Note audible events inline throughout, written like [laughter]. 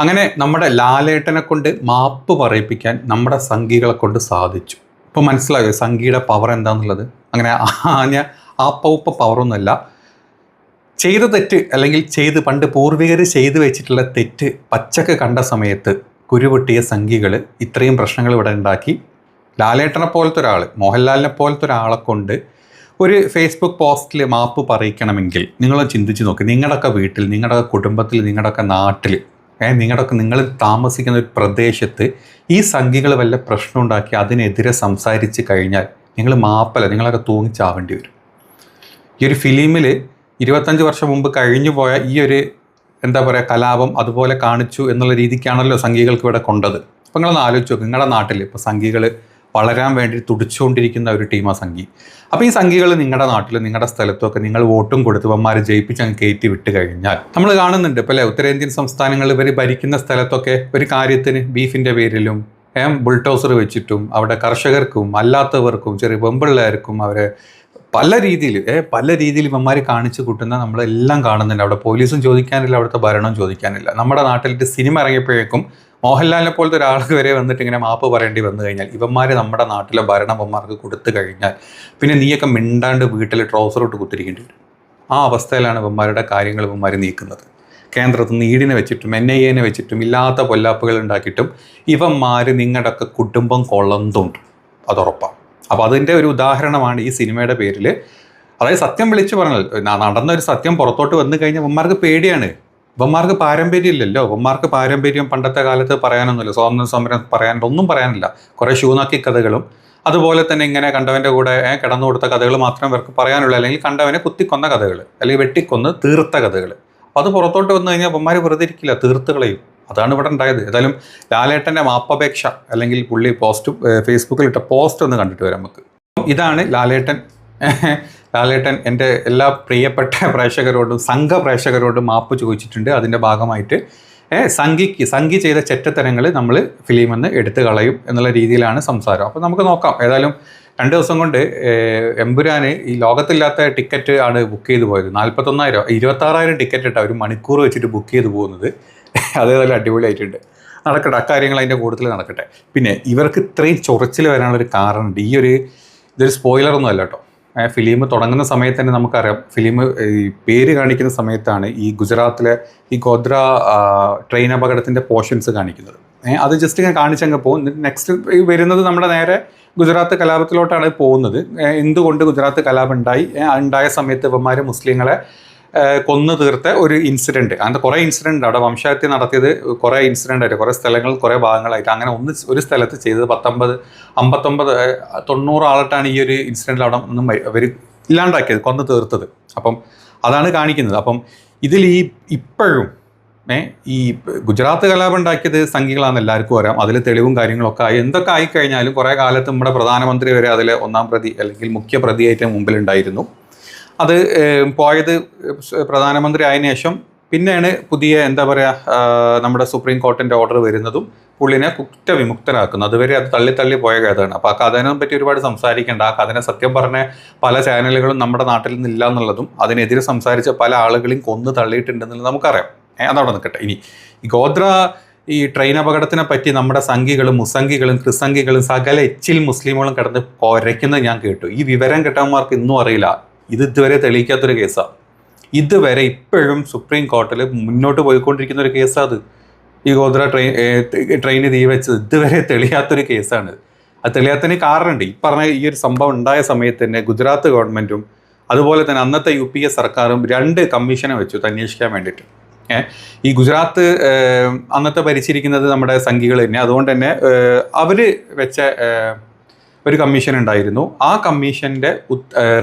അങ്ങനെ നമ്മുടെ ലാലേട്ടനെ കൊണ്ട് മാപ്പ് പറയിപ്പിക്കാൻ നമ്മുടെ സംഘികളെ കൊണ്ട് സാധിച്ചു. ഇപ്പോൾ മനസ്സിലായോ? സംഘിയുടെ പവർ എന്താണെന്നുള്ളത് അങ്ങനെ ആഞ്ഞ ആ പൗപ്പ പവറൊന്നുമല്ല ചെയ്ത തെറ്റ് അല്ലെങ്കിൽ ചെയ്ത് പണ്ട് പൂർവികർ ചെയ്തു വെച്ചിട്ടുള്ള തെറ്റ് പച്ചക്ക് കണ്ട സമയത്ത് കുരുപൊട്ടിയ സംഘികൾ ഇത്രയും പ്രശ്നങ്ങൾ ഇവിടെ ഉണ്ടാക്കി. ലാലേട്ടനെ പോലത്തെ ഒരാൾ മോഹൻലാലിനെ പോലത്തെ ഒരാളെ കൊണ്ട് ഒരു ഫേസ്ബുക്ക് പോസ്റ്റിൽ മാപ്പ് പറയിക്കണമെങ്കിൽ നിങ്ങൾ ചിന്തിച്ച് നോക്കി. നിങ്ങളുടെയൊക്കെ വീട്ടിൽ നിങ്ങളുടെയൊക്കെ കുടുംബത്തിൽ നിങ്ങളുടെയൊക്കെ നാട്ടിൽ ഏഹ് നിങ്ങളുടെയൊക്കെ നിങ്ങൾ താമസിക്കുന്ന ഒരു പ്രദേശത്ത് ഈ സംഖ്യകൾ വല്ല പ്രശ്നം ഉണ്ടാക്കി അതിനെതിരെ സംസാരിച്ച് കഴിഞ്ഞാൽ നിങ്ങൾ മാപ്പല്ല നിങ്ങളൊക്കെ തൂങ്ങിച്ചാവേണ്ടി വരും. ഈ ഒരു ഫിലിമിൽ ഇരുപത്തഞ്ച് വർഷം മുമ്പ് കഴിഞ്ഞു പോയ ഈ ഒരു എന്താ പറയുക കലാപം അതുപോലെ കാണിച്ചു എന്നുള്ള രീതിക്കാണല്ലോ സംഘികൾക്ക് ഇവിടെ കൊണ്ടത്. അപ്പം നിങ്ങളൊന്ന് ആലോചിച്ച് നോക്കും നിങ്ങളുടെ നാട്ടിൽ ഇപ്പോൾ സംഘികൾ വളരാൻ വേണ്ടി തുടിച്ചുകൊണ്ടിരിക്കുന്ന ഒരു ടീമാ സംഘി. അപ്പോൾ ഈ സംഘികൾ നിങ്ങളുടെ നാട്ടിൽ നിങ്ങളുടെ സ്ഥലത്തൊക്കെ നിങ്ങൾ വോട്ടും കൊടുത്ത് ഇവന്മാരെ ജയിപ്പിച്ച് അങ്ങ് കയറ്റി വിട്ട് കഴിഞ്ഞാൽ നമ്മൾ കാണുന്നുണ്ട് ഇപ്പോൾ അല്ലേ? ഉത്തരേന്ത്യൻ സംസ്ഥാനങ്ങൾ ഇവർ ഭരിക്കുന്ന സ്ഥലത്തൊക്കെ ഒരു കാര്യത്തിന് ബീഫിന്റെ പേരിലും ഏം ബുൾട്ടോസർ വെച്ചിട്ടും അവിടെ കർഷകർക്കും അല്ലാത്തവർക്കും ചെറിയ പെമ്പിള്ളേർക്കും അവരെ പല രീതിയിൽ പല രീതിയിൽ ഇവന്മാർ കാണിച്ചു കൂട്ടുന്ന നമ്മളെല്ലാം കാണുന്നുണ്ട്. അവിടെ പോലീസും ചോദിക്കാനില്ല അവിടുത്തെ ഭരണം ചോദിക്കാനില്ല. നമ്മുടെ നാട്ടിലിട്ട് സിനിമ ഇറങ്ങിയപ്പോഴേക്കും മോഹൻലാലിനെ പോലത്തെ ഒരാൾക്ക് വരെ വന്നിട്ട് ഇങ്ങനെ മാപ്പ് പറയേണ്ടി വന്നു കഴിഞ്ഞാൽ ഇവന്മാർ നമ്മുടെ നാട്ടിലെ ഭരണവന്മാർക്ക് കൊടുത്തു കഴിഞ്ഞാൽ പിന്നെ നീയൊക്കെ മിണ്ടാണ്ട് വീട്ടിൽ ട്രൗസറോട്ട് കുത്തിരിക്കേണ്ടി വരും. ആ അവസ്ഥയിലാണ് ഇവന്മാരുടെ കാര്യങ്ങൾ ഇവന്മാർ നീക്കുന്നത്. കേന്ദ്രത്തിൽ നിന്ന് ഈടിനെ വെച്ചിട്ടും എൻ ഐ എനെ വെച്ചിട്ടും ഇല്ലാത്ത പൊല്ലാപ്പുകൾ ഉണ്ടാക്കിയിട്ടും ഇവന്മാർ നിങ്ങളുടെയൊക്കെ കുടുംബം കൊള്ളന്നുണ്ട് അതുറപ്പാണ് അപ്പോൾ അതിന്റെ ഒരു ഉദാഹരണമാണ് ഈ സിനിമയുടെ പേരിൽ അതായത് സത്യം വിളിച്ചു പറഞ്ഞാൽ ന- നടന്ന ഒരു സത്യം പുറത്തോട്ട് വന്നു കഴിഞ്ഞാൽ ഇവന്മാർക്ക് പേടിയാണ്. ഇവന്മാർക്ക് പാരമ്പര്യം ഇല്ലല്ലോ ഇവന്മാർക്ക് പാരമ്പര്യം പണ്ടത്തെ കാലത്ത് പറയാനൊന്നുമില്ല. സ്വാതന്ത്ര്യ സമരം പറയാനില്ല ഒന്നും പറയാനില്ല. കുറേ ഷൂനാക്കി കഥകളും. അതുപോലെ തന്നെ ഇങ്ങനെ കണ്ടവന്റെ കൂടെ കിടന്നു കൊടുത്ത കഥകൾ മാത്രം ഇവർക്ക് പറയാനുള്ളൂ. അല്ലെങ്കിൽ കണ്ടവനെ കുത്തിക്കൊന്ന കഥകൾ. അല്ലെങ്കിൽ വെട്ടിക്കൊന്ന് തീർത്ത കഥകൾ. അപ്പോൾ അത് പുറത്തോട്ട് വന്നു കഴിഞ്ഞാൽ ഇവന്മാർ വെറുതെ ഇരിക്കില്ല. തീർത്തുകളെയും. അതാണ് ഇവിടെ ഉണ്ടായത്. ഏതായാലും ലാലേട്ടന്റെ മാപ്പപേക്ഷ അല്ലെങ്കിൽ പുള്ളി പോസ്റ്റ് ഫേസ്ബുക്കിൽ ഇട്ട പോസ്റ്റ് ഒന്ന് കണ്ടിട്ട് വരാം നമുക്ക്. ഇതാണ് ലാലേട്ടൻ ലാലേട്ടൻ എന്റെ എല്ലാ പ്രിയപ്പെട്ട [laughs] പ്രേക്ഷകരോടും സംഘ പ്രേക്ഷകരോടും മാപ്പ് ചോദിച്ചിട്ടുണ്ട്. അതിന്റെ ഭാഗമായിട്ട് സംഘിക്ക് സംഘി ചെയ്ത ചെറ്റത്തരങ്ങൾ നമ്മൾ ഫിലിമിൽ നിന്ന് എടുത്തു കളയും എന്നുള്ള രീതിയിലാണ് സംസാരം. അപ്പോൾ നമുക്ക് നോക്കാം. ഏതായാലും രണ്ട് ദിവസം കൊണ്ട് എമ്പുരാന് ഈ ലോകത്തില്ലാത്ത ടിക്കറ്റ് ആണ് ബുക്ക് ചെയ്ത് പോയത്. നാൽപ്പത്തൊന്നായിരം ഇരുപത്താറായിരം ടിക്കറ്റ് ഇട്ടാണ് ഒരു മണിക്കൂർ വെച്ചിട്ട് ബുക്ക് ചെയ്ത് പോകുന്നത്. [laughs] അതേതായാലും അടിപൊളിയായിട്ടുണ്ട്. നടക്കട്ടെ അക്കാര്യങ്ങൾ അതിന്റെ കൂടുതൽ നടക്കട്ടെ. പിന്നെ ഇവർക്ക് ഇത്രയും ചൊറച്ചിൽ വരാനുള്ളൊരു കാരണമുണ്ട് ഈ ഒരു ഇതൊരു സ്പോയിലറൊന്നും അല്ല കേട്ടോ. ഫിലിം തുടങ്ങുന്ന സമയത്ത് തന്നെ നമുക്കറിയാം. ഫിലിം ഈ പേര് കാണിക്കുന്ന സമയത്താണ് ഈ ഗുജറാത്തിലെ ഈ ഗോദ്ര ട്രെയിൻ അപകടത്തിന്റെ പോർഷൻസ് കാണിക്കുന്നത്. അത് ജസ്റ്റ് ഇങ്ങനെ കാണിച്ചങ്ങ് പോകും. നെക്സ്റ്റ് വരുന്നത് നമ്മുടെ നേരെ ഗുജറാത്ത് കലാപത്തിലോട്ടാണ് പോകുന്നത്. എന്തുകൊണ്ട് ഗുജറാത്ത് കലാപം ഉണ്ടായി? ഉണ്ടായ സമയത്ത് ഇവന്മാർ മുസ്ലിങ്ങളെ കൊന്നു തീർത്ത ഒരു ഇൻസിഡന്റ് അങ്ങനത്തെ കുറേ ഇൻസിഡന്റ് അവിടെ വംശഹത്യ നടത്തിയത് കുറേ ഇൻസിഡന്റ് ആയിട്ട് കുറേ സ്ഥലങ്ങൾ കുറേ ഭാഗങ്ങളായിട്ട്. അങ്ങനെ ഒന്ന് ഒരു സ്ഥലത്ത് ചെയ്തത് പത്തൊമ്പത് അമ്പത്തൊമ്പത് തൊണ്ണൂറ് ആളിട്ടാണ് ഈ ഒരു ഇൻസിഡന്റിൽ അവിടെ ഒന്നും അവർ ഇല്ലാണ്ടാക്കിയത് കൊന്നു തീർത്തത്. അപ്പം അതാണ് കാണിക്കുന്നത്. അപ്പം ഇതിൽ ഈ ഇപ്പോഴും ഈ ഗുജറാത്ത് കലാപം ഉണ്ടാക്കിയത് സംഘികളാണെന്ന് എല്ലാവർക്കും അറിയാം. അതിൽ തെളിവും കാര്യങ്ങളൊക്കെ ആയി. എന്തൊക്കെ ആയിക്കഴിഞ്ഞാലും കുറേ കാലത്ത് നമ്മുടെ പ്രധാനമന്ത്രി വരെ അതിൽ ഒന്നാം പ്രതി അല്ലെങ്കിൽ മുഖ്യ പ്രതിയായിട്ട് മുമ്പിലുണ്ടായിരുന്നു. അത് പോയത് പ്രധാനമന്ത്രി ആയതിനു ശേഷം പിന്നെയാണ് പുതിയ എന്താ പറയുക നമ്മുടെ സുപ്രീം കോർട്ടിന്റെ ഓർഡർ വരുന്നതും പുള്ളിനെ കുറ്റവിമുക്തനാക്കുന്നു. അതുവരെ അത് തള്ളി തള്ളി പോയ കഥയാണ്. അപ്പോൾ ആ കഥനെ പറ്റി ഒരുപാട് സംസാരിക്കേണ്ട ആ കഥനെ സത്യം പറഞ്ഞ പല ചാനലുകളും നമ്മുടെ നാട്ടിൽ നിന്നില്ല എന്നുള്ളതും അതിനെതിരെ സംസാരിച്ച പല ആളുകളെയും കൊന്നു തള്ളിയിട്ടുണ്ടെന്നുള്ളത് നമുക്കറിയാം. അതവിടെ നിൽക്കട്ടെ. ഇനി ഈ ഗോത്ര ഈ ട്രെയിൻ അപകടത്തിനെ പറ്റി നമ്മുടെ സംഘികളും മുസംഘികളും ക്രിസംഘികളും സകല എച്ചിൽ മുസ്ലിമുകളും കിടന്ന് കുരയ്ക്കുന്നത് ഞാൻ കേട്ടു. ഈ വിവരം കിട്ടാന്മാർക്ക് ഇന്നും അറിയില്ല. ഇത് ഇതുവരെ തെളിയിക്കാത്തൊരു കേസാണ് ഇതുവരെ ഇപ്പോഴും സുപ്രീം കോർട്ടിൽ മുന്നോട്ട് പോയിക്കൊണ്ടിരിക്കുന്ന ഒരു കേസാണ് അത്. ഈ ഗോത്ര ട്രെയിൻ ട്രെയിന് തീ വെച്ചത് ഇതുവരെ തെളിയാത്തൊരു കേസാണ് അത് തെളിയാത്തതിന് കാരണമുണ്ട്. ഈ പറഞ്ഞ ഈ ഒരു സംഭവം ഉണ്ടായ സമയത്ത് തന്നെ ഗുജറാത്ത് ഗവൺമെന്റും അതുപോലെ തന്നെ അന്നത്തെ യു പി എ സർക്കാരും രണ്ട് കമ്മീഷനെ വെച്ചു അന്വേഷിക്കാൻ വേണ്ടിയിട്ട്. ഈ ഗുജറാത്ത് അന്നത്തെ ഭരിച്ചിരിക്കുന്നത് നമ്മുടെ സംഘികൾ തന്നെ. അതുകൊണ്ട് തന്നെ അവർ വെച്ച ഒരു കമ്മീഷൻ ഉണ്ടായിരുന്നു. ആ കമ്മീഷന്റെ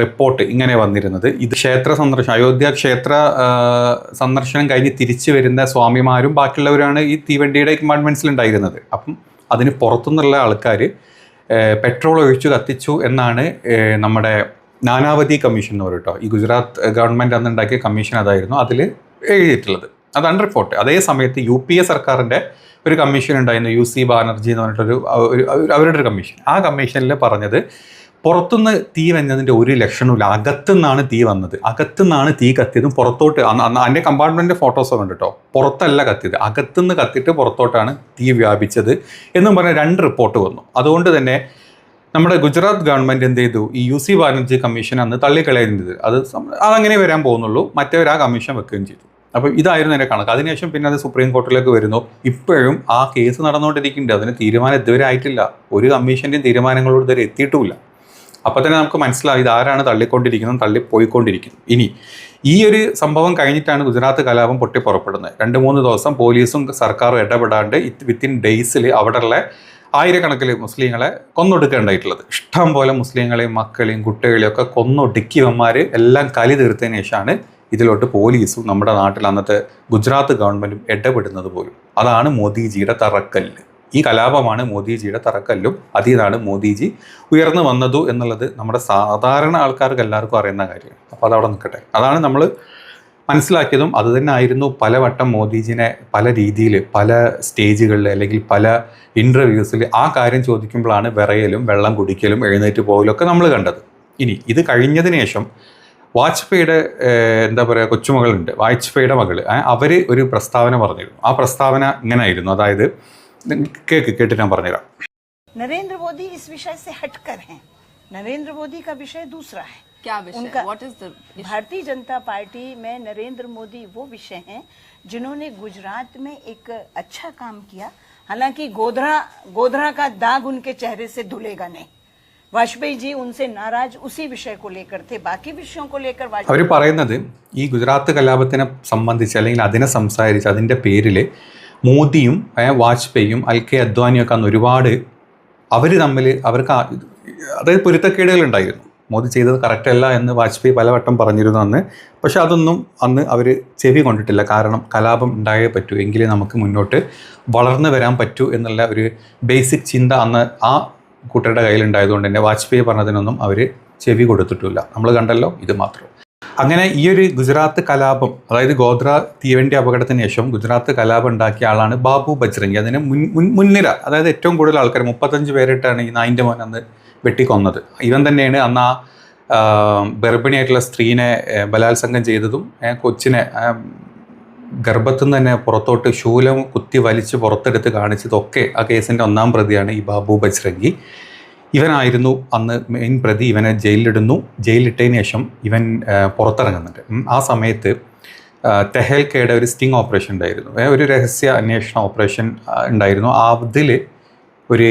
റിപ്പോർട്ട് ഇങ്ങനെ വന്നിരുന്നത്. ഇത് ക്ഷേത്ര സന്ദർശനം അയോധ്യ ക്ഷേത്ര സന്ദർശനം കഴിഞ്ഞ് തിരിച്ചു വരുന്ന സ്വാമിമാരും ബാക്കിയുള്ളവരാണ് ഈ തീവണ്ടിയുടെ ഉണ്ടായിരുന്നത് അപ്പം അതിന് പുറത്തുനിന്നുള്ള ആൾക്കാർ പെട്രോൾ ഒഴിച്ചു കത്തിച്ചു എന്നാണ് നമ്മുടെ നാനാവതി കമ്മീഷൻ എന്ന് പറയും കേട്ടോ. ഈ ഗുജറാത്ത് ഗവൺമെന്റ് അന്ന് ഉണ്ടാക്കിയ കമ്മീഷൻ അതായിരുന്നു അതിൽ എഴുതിയിട്ടുള്ളത്. അതാണ് റിപ്പോർട്ട് അതേ സമയത്ത് യു പി എ സർക്കാരിന്റെ ഒരു കമ്മീഷൻ ഉണ്ടായിരുന്നു യു സി ബാനർജി എന്ന് പറഞ്ഞിട്ടൊരു അവരുടെ ഒരു കമ്മീഷൻ ആ കമ്മീഷനിൽ പറഞ്ഞത് പുറത്തുനിന്ന് തീ വന്നതിന്റെ ഒരു ലക്ഷണമില്ല അകത്തുനിന്നാണ് തീ വന്നത്. അകത്തുനിന്നാണ് തീ കത്തിയതും പുറത്തോട്ട് അതിന്റെ കമ്പാർട്ട്മെന്റിന്റെ ഫോട്ടോസ് ഉണ്ട് കേട്ടോ പുറത്തല്ല കത്തിയത്. അകത്തുനിന്ന് കത്തിയിട്ട് പുറത്തോട്ടാണ് തീ വ്യാപിച്ചത് എന്നും പറഞ്ഞ രണ്ട് റിപ്പോർട്ട് വന്നു. അതുകൊണ്ട് തന്നെ നമ്മുടെ ഗുജറാത്ത് ഗവൺമെന്റ് എന്ത് ചെയ്തു? ഈ യു സി ബാനർജി കമ്മീഷൻ അന്ന് തള്ളിക്കളയുന്നത്. അത് അതങ്ങനെ വരാൻ പോകുന്നുള്ളൂ. മറ്റവർ ആ കമ്മീഷൻ വെക്കുകയും ചെയ്തു. അപ്പോൾ ഇതായിരുന്നു എന്റെ കണക്ക്. അതിനുശേഷം പിന്നെ അത് സുപ്രീം കോർട്ടിലേക്ക് വരുന്നു. ഇപ്പോഴും ആ കേസ് നടന്നുകൊണ്ടിരിക്കുന്നുണ്ട്. അതിന് തീരുമാനം ഇതുവരെ ആയിട്ടില്ല. ഒരു കമ്മീഷന്റെയും തീരുമാനങ്ങളോട് ഇതുവരെ എത്തിയിട്ടുമില്ല. അപ്പോൾ തന്നെ നമുക്ക് മനസ്സിലാവും ഇത് ആരാണ് തള്ളിക്കൊണ്ടിരിക്കുന്നത് തള്ളിപ്പോയിക്കൊണ്ടിരിക്കുന്നത്. ഇനി ഈ ഒരു സംഭവം കഴിഞ്ഞിട്ടാണ് ഗുജറാത്ത് കലാപം പൊട്ടി പുറപ്പെടുന്നത്. രണ്ട് മൂന്ന് ദിവസം പോലീസും സർക്കാരും ഇടപെടാണ്ട് വിത്തിൻ ഡേയ്സിൽ അവിടെയുള്ള ആയിരക്കണക്കിന് മുസ്ലിങ്ങളെ കൊന്നൊടുക്കേണ്ടായിട്ടുള്ളത് ഇഷ്ടം പോലെ മുസ്ലിങ്ങളെയും മക്കളെയും കുട്ടികളെയും ഒക്കെ കൊന്നൊടുക്കിയവന്മാർ എല്ലാം കലി തീർത്തതിന് ശേഷമാണ് ഇതിലോട്ട് പോലീസും നമ്മുടെ നാട്ടിൽ അന്നത്തെ ഗുജറാത്ത് ഗവൺമെന്റും ഇടപെടുന്നത് പോലും. അതാണ് മോദിജിയുടെ തറക്കല്ല്. ഈ കലാപമാണ് മോദിജിയുടെ തറക്കല്ലും നിന്നാണ് മോദിജി ഉയർന്നു വന്നതു എന്നുള്ളത് നമ്മുടെ സാധാരണ ആൾക്കാർക്ക് എല്ലാവർക്കും അറിയുന്ന കാര്യമാണ്. അപ്പോൾ അതവിടെ നിൽക്കട്ടെ. അതാണ് നമ്മൾ മനസ്സിലാക്കിയതും അത് തന്നെ ആയിരുന്നു പലവട്ടം മോദിജിനെ പല രീതിയിൽ പല സ്റ്റേജുകളിൽ അല്ലെങ്കിൽ പല ഇന്റർവ്യൂസിൽ ആ കാര്യം ചോദിക്കുമ്പോഴാണ് വിറയലും വെള്ളം കുടിക്കലും എഴുന്നേറ്റ് പോകലും ഒക്കെ നമ്മൾ കണ്ടത്. ഇനി ഇത് കഴിഞ്ഞതിന് ശേഷം വാജ്പേയിയുടെ ഏഹ്, എന്താ പറയുക കൊച്ചുമകളുണ്ട് വാജ്പേയിയുടെ മകൾ അവർ ഒരു പ്രസ്താവന പറഞ്ഞിരുന്നു ആ പ്രസ്താവന ഇങ്ങനെ ആയിരുന്നു അതായത് കേക്ക് കേട്ട് ഞാൻ പറഞ്ഞുതരാം नरेंद्र मोदी इस विषय से हटकर हैं नरेंद्र मोदी का विषय दूसरा है क्या विषय उनका- what is the Bharatiya Janata party में नरेंद्र मोदी वो विषय हैं जिन्होंने गुजरात में एक अच्छा काम किया हालांकि गोधरा गोधरा का दाग उनके चेहरे से धुलेगा नहीं വാജ്പേയി ജി ഉൻസെ നാരാജ് ഉസി വിഷയ കോ ലേക്കർ തേ ബാക്കി വിഷയോ കോ ലേക്കർ അവർ പറയുന്നത് ഈ ഗുജറാത്ത് കലാപത്തിനെ സംബന്ധിച്ച് അല്ലെങ്കിൽ അതിനെ സംസാരിച്ച് അതിന്റെ പേരിൽ മോദിയും വാജ്പേയിയും അൽ കെ അദ്വാനിയൊക്കെ അന്ന് ഒരുപാട് അവർ തമ്മിൽ അവർക്ക് അതായത് പൊരുത്തക്കേടുകൾ ഉണ്ടായിരുന്നു. മോദി ചെയ്തത് കറക്റ്റ് അല്ല എന്ന് വാജ്പേയി പലവട്ടം പറഞ്ഞിരുന്നു അന്ന്. പക്ഷെ അതൊന്നും അന്ന് അവർ ചെവി കൊണ്ടിട്ടില്ല. കാരണം കലാപം ഉണ്ടായേ പറ്റൂ. എങ്കിലേ നമുക്ക് മുന്നോട്ട് വളർന്നു വരാൻ പറ്റൂ എന്നുള്ള ഒരു ബേസിക് ചിന്ത അന്ന് ആ കൂട്ടരുടെ കയ്യിലുണ്ടായതുകൊണ്ട് തന്നെ വാജ്പേയി പറഞ്ഞതിനൊന്നും അവർ ചെവി കൊടുത്തിട്ടില്ല നമ്മൾ കണ്ടല്ലോ ഇത് മാത്രം. അങ്ങനെ ഈ ഒരു ഗുജറാത്ത് കലാപം അതായത് ഗോദ്ര തീവണ്ടി അപകടത്തിന് ശേഷം ഗുജറാത്ത് കലാപം ഉണ്ടാക്കിയ ആളാണ് ബാബു ബജ്രംഗി. അതിന് മുൻ മുൻ- മുൻനിര അതായത് ഏറ്റവും കൂടുതൽ ആൾക്കാർ മുപ്പത്തഞ്ച് പേരിട്ടാണ് ഈ നായിന്റെ മോൻ അന്ന് വെട്ടിക്കൊന്നത്. ഇവൻ തന്നെയാണ് അന്ന് ആ ഗർഭിണിയായിട്ടുള്ള സ്ത്രീനെ ബലാത്സംഗം ചെയ്തതും കൊച്ചിനെ ഗർഭത്തു നിന്ന് തന്നെ പുറത്തോട്ട് ശൂലം കുത്തി വലിച്ച് പുറത്തെടുത്ത് കാണിച്ചതൊക്കെ ആ കേസിന്റെ ഒന്നാം പ്രതിയാണ് ഈ ബാബു ബജ്രംഗി. ഇവനായിരുന്നു അന്ന് മെയിൻ പ്രതി. ഇവനെ ജയിലിലിടുന്നു. ജയിലിലിട്ടതിന് ശേഷം ഇവൻ പുറത്തിറങ്ങുന്നുണ്ട്. ആ സമയത്ത് തെഹൽക്കയുടെ ഒരു സ്റ്റിംഗ് ഓപ്പറേഷൻ ഉണ്ടായിരുന്നു. ഒരു രഹസ്യ അന്വേഷണ ഓപ്പറേഷൻ ഉണ്ടായിരുന്നു. അതിൽ ഒരു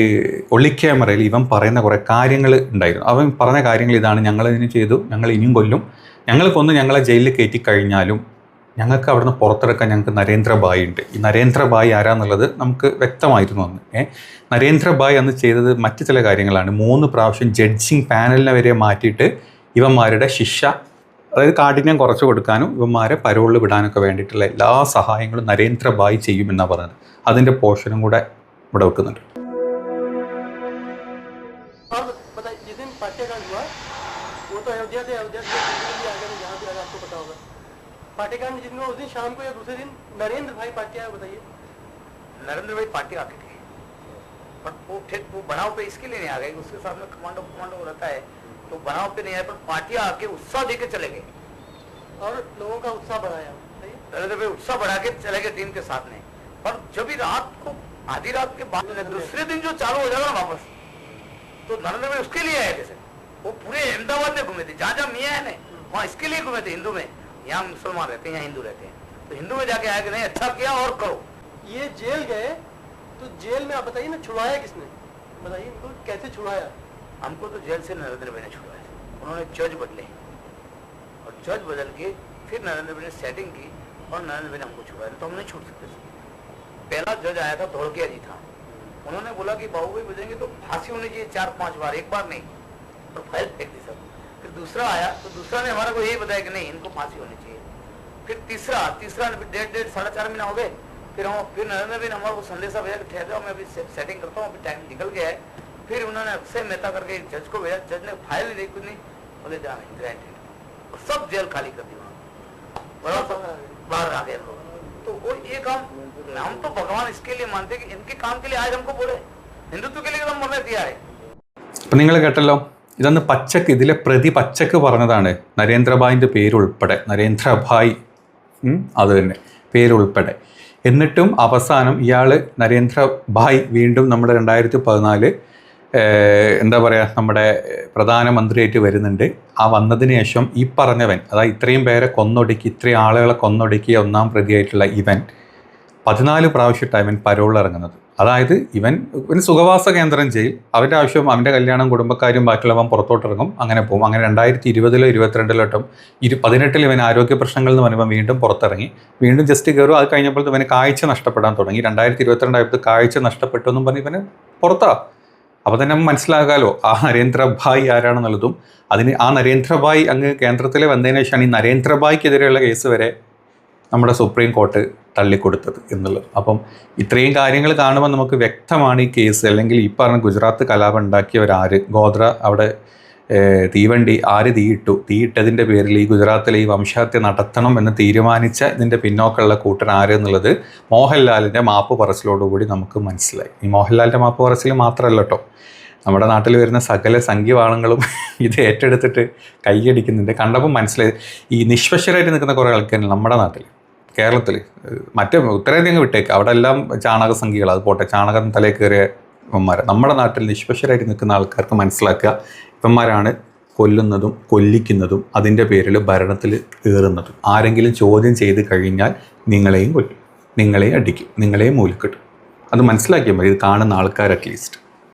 ഒളിക്യാമറയിൽ ഇവൻ പറയുന്ന കുറേ കാര്യങ്ങൾ ഉണ്ടായിരുന്നു. അവൻ പറഞ്ഞ കാര്യങ്ങൾ ഇതാണ്. ഞങ്ങൾ ഇതിന് ചെയ്തു. ഞങ്ങൾ ഇനിയും കൊല്ലും. ഞങ്ങൾ കൊന്ന് ഞങ്ങളെ ജയിലിൽ കയറ്റി കഴിഞ്ഞാലും ഞങ്ങൾക്ക് അവിടുന്ന് പുറത്തിറക്കാൻ ഞങ്ങൾക്ക് നരേന്ദ്രഭായ് ഉണ്ട് ഈ നരേന്ദ്രഭായ് ആരാന്നുള്ളത് നമുക്ക് വ്യക്തമായിരുന്നു അന്ന് ഏ നരേന്ദ്രഭായ് അന്ന് ചെയ്തത് മറ്റു ചില കാര്യങ്ങളാണ് മൂന്ന് പ്രാവശ്യം ജഡ്ജിങ് പാനലിനെ വരെ മാറ്റിയിട്ട് ഇവന്മാരുടെ ശിക്ഷ അതായത് കാഠിന്യം കുറച്ച് കൊടുക്കാനും ഇവന്മാരെ പരോളിൽ വിടാനൊക്കെ വേണ്ടിയിട്ടുള്ള എല്ലാ സഹായങ്ങളും നരേന്ദ്രഭായ് ചെയ്യുമെന്നാണ് പറഞ്ഞത് അതിൻ്റെ പോർഷനും കൂടെ ഇവിടെ വെക്കുന്നുണ്ട് और बताइए जिस दिन पाठ्यकांड हुआ वो तो अयोध्या से अयोध्या से दिल्ली भी आ गए थे, जहाँ भी आया आपको पता होगा जिस दिन उस दिन शाम को या दूसरे दिन नरेंद्र भाई पाटिया है बताइए। नरेंद्र भाई पार्टी आके गए पर वो ठीक वो बनाव पे इसके लिए नहीं आ गए उसके साथ में कमांडो कमांडो रहता है तो बनाव पे नहीं आए पर पार्टियाँ आके उत्साह देके चले गए। और लोगों का उत्साह बढ़ाया नरेंद्र भाई उत्साह बढ़ा के चले गए टीम के साथ में। पर जब रात को आधी रात के बाद दूसरे दिन जो चालू हो जाएगा वापस तो नरेंद्र भाई उसके लिए आए थे वो पूरे अहमदाबाद में घूमे थे जहाँ जहाँ मियाँ है ना वहाँ इसके लिए घूमे थे हिंदू में। यहाँ मुसलमान रहते हैं यहाँ हिंदू रहते हैं। तो हिंदू में जाके आया कि नहीं अच्छा किया और करो। ये जेल गए तो जेल में आप बताइए ना छुड़वाया किसने? बताइए इनको कैसे छुड़वाया हमको तो जेल से नरेंद्र भाई ने छुड़वाया उन्होंने जज बदले। और जज बदल के फिर नरेंद्र भाई ने सेटिंग की और नरेंद्र भाई ने हमको छुड़वाया तो हम नहीं छूट सकते पहला जज आया था धोलकिया जी था। उन्होंने बोला कि बाबू भाई बजेंगे तो फांसी होनी चाहिए चार पाँच बार एक बार नहीं। और फ़ाइल फेंक दी सब। फिर दूसरा आया तो दूसरा ने हमारा को यही बताया कि नहीं, इनको फांसी होनी चाहिए। फिर तीसरा तीसरा ने डेढ़ डेढ़, साढ़े चार महीना हो गए। फिर हम, फिर नरेंद्र भी ने हमारे को संदेशा भेजा कि ठहर जाओ मैं अभी सेटिंग करता हूँ, अभी टाइम निकल गया है। फिर उन्होंने अक्षय मेहता करके जज को भेजा। जज ने फ़ाइल नहीं कुछ नहीं। बोले जा नहीं ग्रांटेड और सब जेल खाली कर दी वहाँ बड़ा बाहर आ गया तो वो ये काम, हम तो भगवान इसके लिए मानते कि इनके काम के लिए आज हमको बोले। हिंदुत्व के लिए तो हम मरने दिया है। ഇതൊന്ന് പച്ചക്ക് ഇതിലെ പ്രതി പച്ചക്ക് പറഞ്ഞതാണ്. നരേന്ദ്രഭായിന്റെ പേരുൾപ്പെടെ. നരേന്ദ്രഭായ് അത് തന്നെ. പേരുൾപ്പെടെ. എന്നിട്ടും അവസാനം ഇയാൾ നരേന്ദ്രഭായ് വീണ്ടും നമ്മുടെ രണ്ടായിരത്തി പതിനാല് എന്താ പറയുക നമ്മുടെ പ്രധാനമന്ത്രിയായിട്ട് വരുന്നുണ്ട്. ആ വന്നതിന് ശേഷം ഈ പറഞ്ഞവൻ അതായത് ഇത്രയും പേരെ കൊന്നൊടുക്കി ഇത്രയും ആളുകളെ കൊന്നൊടുക്കിയ ഒന്നാം പ്രതിയായിട്ടുള്ള ഇവൻ പതിനാല് പ്രാവശ്യമായിട്ടാണ് ഇവൻ പരോളിൽ ഇറങ്ങുന്നത്. അതായത് ഇവൻ ഇവൻ സുഖവാസ കേന്ദ്രം ചെയ്യും അവന്റെ ആവശ്യം അവന്റെ കല്യാണം കുടുംബക്കാരും ബാക്കിയുള്ളവൻ പുറത്തോട്ടിറങ്ങും അങ്ങനെ പോകും. അങ്ങനെ രണ്ടായിരത്തി ഇരുപതിലോ ഇരുപത്തിരണ്ടിലോട്ടും ഇരു പതിനെട്ടിൽ ഇവൻ ആരോഗ്യ പ്രശ്നങ്ങൾ എന്ന് പറയുമ്പോൾ വീണ്ടും പുറത്തിറങ്ങി. വീണ്ടും ജസ്റ്റ് കയറും. അത് കഴിഞ്ഞപ്പോൾ ഇവന് കാഴ്ച നഷ്ടപ്പെടാൻ തുടങ്ങി. രണ്ടായിരത്തി ഇരുപത്തിരണ്ടായപ്പോൾ കാഴ്ച നഷ്ടപ്പെട്ടു എന്നും പറഞ്ഞ് ഇവന് പുറത്താ. അപ്പോൾ തന്നെ മനസ്സിലാകാലോ ആ നരേന്ദ്രഭായ് ആരാണെന്നുള്ളതും. അതിന് ആ നരേന്ദ്രഭായ് അങ്ങ് കേന്ദ്രത്തിൽ വന്നതിന് ശേഷമാണ് ഈ നരേന്ദ്രഭായ്ക്കെതിരെയുള്ള കേസ് വരെ നമ്മുടെ സുപ്രീം കോർട്ട് തള്ളിക്കൊടുത്തത് എന്നുള്ളത്. അപ്പം ഇത്രയും കാര്യങ്ങൾ കാണുമ്പോൾ നമുക്ക് വ്യക്തമാണ് ഈ കേസ് അല്ലെങ്കിൽ ഈ പറഞ്ഞ ഗുജറാത്ത് കലാപം ഉണ്ടാക്കിയവരാര്? ഗോദ്ര അവിടെ തീവണ്ടി ആര് തീയിട്ടു? തീയിട്ടതിന്റെ പേരിൽ ഈ ഗുജറാത്തിലെ ഈ വംശഹത്യ നടത്തണം എന്ന് തീരുമാനിച്ച ഇതിന്റെ പിന്നോക്കമുള്ള കൂട്ടൻ ആര് എന്നുള്ളത് മോഹൻലാലിന്റെ മാപ്പ് പറച്ചിലോടുകൂടി നമുക്ക് മനസ്സിലായി. ഈ മോഹൻലാലിന്റെ മാപ്പ് പറച്ചിൽ മാത്രമല്ല കേട്ടോ നമ്മുടെ നാട്ടിൽ വരുന്ന സകല സംഖ്യവാളങ്ങളും [laughs] ഇത് ഏറ്റെടുത്തിട്ട് കൈയടിക്കുന്നുണ്ട്. കണ്ടപ്പോൾ മനസ്സിലായി. ഈ നിഷ്പക്ഷരായിട്ട് നിൽക്കുന്ന കുറേ ആൾക്കാരുണ്ട് നമ്മുടെ നാട്ടിൽ. കേരളത്തിൽ മറ്റേ ഉത്തരേന്ത്യ അങ്ങ് വിട്ടേക്ക്. അവിടെ എല്ലാം ചാണക സംഖ്യകൾ അത് പോട്ടെ ചാണകം തലേ കയറിയ ഇവന്മാർ നമ്മുടെ നാട്ടിൽ നിഷ്പക്ഷരായിട്ട് നിൽക്കുന്ന ആൾക്കാർക്ക് മനസ്സിലാക്കുക ഇവന്മാരാണ് കൊല്ലുന്നതും കൊല്ലിക്കുന്നതും അതിന്റെ പേരിൽ ഭരണത്തിൽ കയറുന്നതും. ആരെങ്കിലും ചോദ്യം ചെയ്ത് കഴിഞ്ഞാൽ നിങ്ങളെയും കൊല്ലും. നിങ്ങളെയും അടിക്കും. നിങ്ങളെയും മൂലക്കിട്ടും. അത് മനസ്സിലാക്കിയാൽ മതി. ഇത് കാണുന്ന ആൾക്കാർ അറ്റ്ലീസ്റ്റ്